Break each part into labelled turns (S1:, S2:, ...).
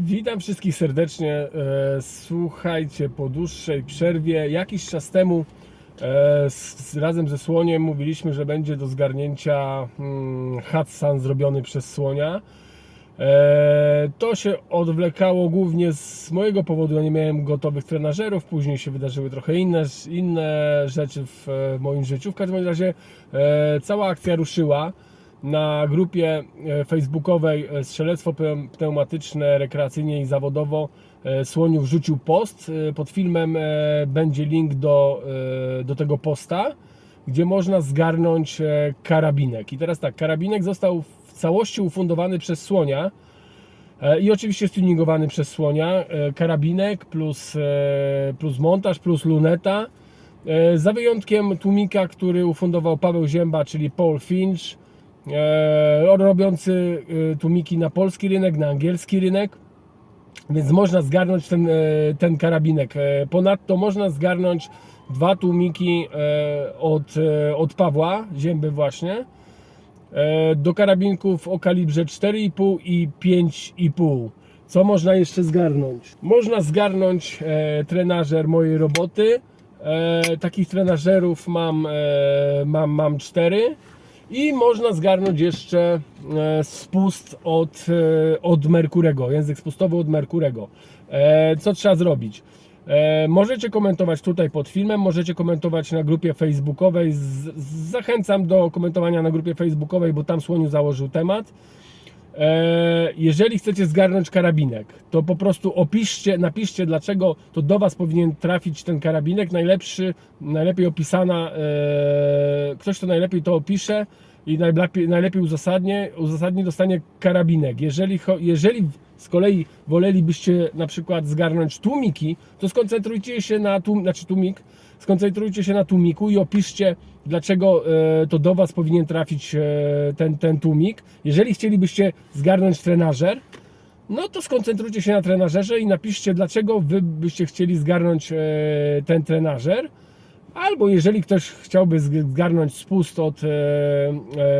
S1: Witam wszystkich serdecznie. E, Słuchajcie, po dłuższej przerwie, jakiś czas temu e, razem ze Słoniem mówiliśmy, że będzie do zgarnięcia mm, Hudson zrobiony przez Słonia. E, To się odwlekało głównie z mojego powodu. Ja nie miałem gotowych trenażerów, później się wydarzyły trochę inne, inne rzeczy w moim życiu. W każdym razie cała akcja ruszyła na grupie e, facebookowej e, Strzelectwo Pneum- Pneumatyczne rekreacyjnie i zawodowo e, Słoniu wrzucił post. Pod filmem będzie link do, do tego posta, gdzie można zgarnąć karabinek. I teraz tak, karabinek został w całości ufundowany przez Słonia i oczywiście stuningowany przez Słonia. Karabinek plus, plus montaż, plus luneta. Za wyjątkiem tłumika, który ufundował Paweł Zięba, czyli Paul Finch, robiący e, tłumiki na polski rynek, na angielski rynek. Więc można zgarnąć ten, e, ten karabinek. E, Ponadto można zgarnąć dwa tłumiki e, od, e, od Pawła Zięby właśnie e, do karabinków o kalibrze 4,5 i 5,5. Co można jeszcze zgarnąć? Można zgarnąć e, trenażer mojej roboty. E, takich trenażerów mam, e, mam, mam cztery. I można zgarnąć jeszcze e, spust od, e, od Merkurego, język spustowy od Merkurego. E, co trzeba zrobić? Możecie komentować tutaj pod filmem, możecie komentować na grupie facebookowej. Zachęcam do komentowania na grupie facebookowej, bo tam Słoniu założył temat. E, jeżeli chcecie zgarnąć karabinek, to po prostu opiszcie, napiszcie dlaczego to do Was powinien trafić ten karabinek. Najlepszy, najlepiej opisana, e, ktoś to najlepiej to opisze i najlepiej, najlepiej uzasadnie, uzasadni dostanie karabinek. Jeżeli, jeżeli z kolei wolelibyście na przykład zgarnąć tłumiki, to skoncentrujcie się na tłum, znaczy tłumik, skoncentrujcie się na tłumiku i opiszcie, dlaczego e, to do Was powinien trafić e, ten, ten tłumik. Jeżeli chcielibyście zgarnąć trenażer, no to skoncentrujcie się na trenażerze i napiszcie, dlaczego Wy byście chcieli zgarnąć e, ten trenażer. Albo jeżeli ktoś chciałby zg- zgarnąć spust od,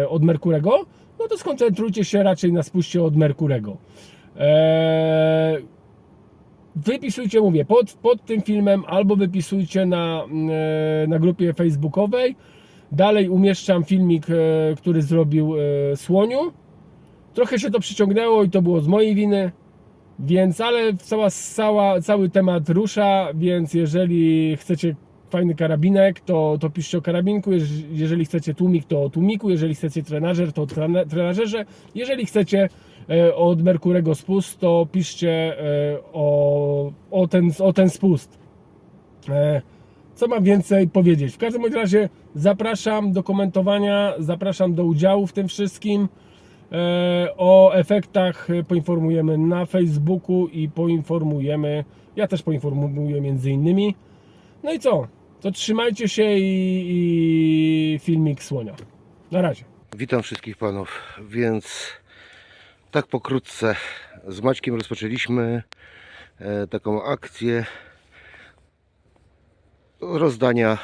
S1: od Merkurego, no to skoncentrujcie się raczej na spuście od Merkurego. E, wypisujcie, mówię, pod, pod tym filmem albo wypisujcie na, e, na grupie facebookowej. Dalej umieszczam filmik, e, który zrobił Słoniu. Trochę się to przyciągnęło i to było z mojej winy, więc ale cała, cała, cały temat rusza, więc jeżeli chcecie fajny karabinek, to, to piszcie o karabinku, Jeż- jeżeli chcecie tłumik, to o tłumiku, jeżeli chcecie trenażer, to o trena- trenażerze, jeżeli chcecie od Merkurego spust, to piszcie e, o, o, ten, o ten spust. E, Co mam więcej powiedzieć? W każdym razie zapraszam do komentowania, zapraszam do udziału w tym wszystkim. E, O efektach e, poinformujemy na Facebooku i poinformujemy, ja też poinformuję między innymi. No i co? To trzymajcie się i, i filmik słonia. Na razie.
S2: Witam wszystkich panów, więc tak pokrótce z Maćkiem rozpoczęliśmy e, taką akcję rozdania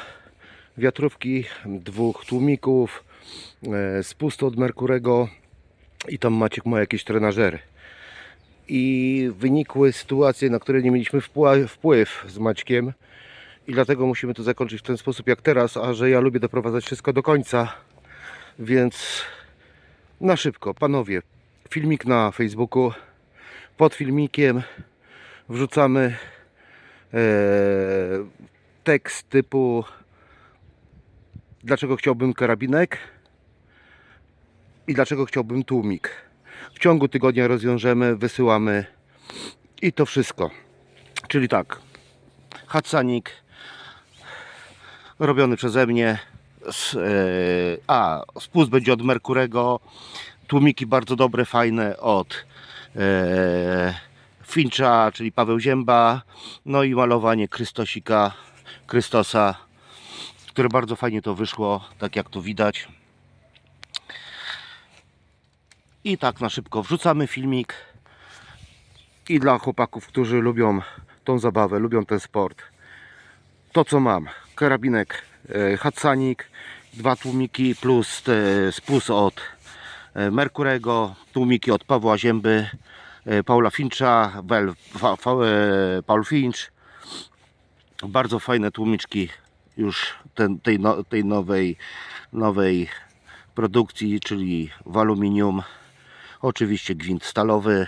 S2: wiatrówki, dwóch tłumików, e, spustu od Merkurego i tam Maciek ma jakieś trenażery. I wynikły sytuacje, na które nie mieliśmy wpływ z Maćkiem i dlatego musimy to zakończyć w ten sposób jak teraz, a że ja lubię doprowadzać wszystko do końca, więc na szybko, panowie, filmik na Facebooku. Pod filmikiem wrzucamy e, tekst typu dlaczego chciałbym karabinek i dlaczego chciałbym tłumik. W ciągu tygodnia rozwiążemy, wysyłamy i to wszystko. Czyli tak, Hatsanik robiony przeze mnie. S- e, a, spust będzie od Merkurego. Tłumiki bardzo dobre, fajne od e, Fincha, czyli Paweł Zięba. No i malowanie Krystosika, Krystosa, które bardzo fajnie to wyszło, tak jak tu widać. I tak na szybko wrzucamy filmik. I dla chłopaków, którzy lubią tą zabawę, lubią ten sport to co mam karabinek e, Hatsanik dwa tłumiki plus e, spus od Merkurego tłumiki od Pawła Zięby e, Paula Fincha, e, Paul Finch. Bardzo fajne tłumiczki już ten, tej, no, tej nowej, nowej produkcji, czyli w aluminium. Oczywiście gwint stalowy.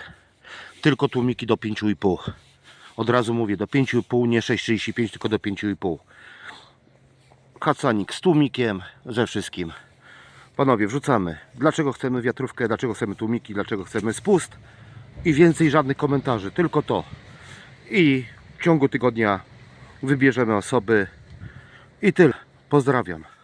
S2: Tylko tłumiki do 5,5. Od razu mówię, do 5,5, nie 6,35, tylko do 5,5. Kacanik z tłumikiem, ze wszystkim. Panowie, wrzucamy. Dlaczego chcemy wiatrówkę, dlaczego chcemy tłumiki, dlaczego chcemy spust. I więcej żadnych komentarzy, tylko to. I w ciągu tygodnia wybierzemy osoby. I tyle. Pozdrawiam.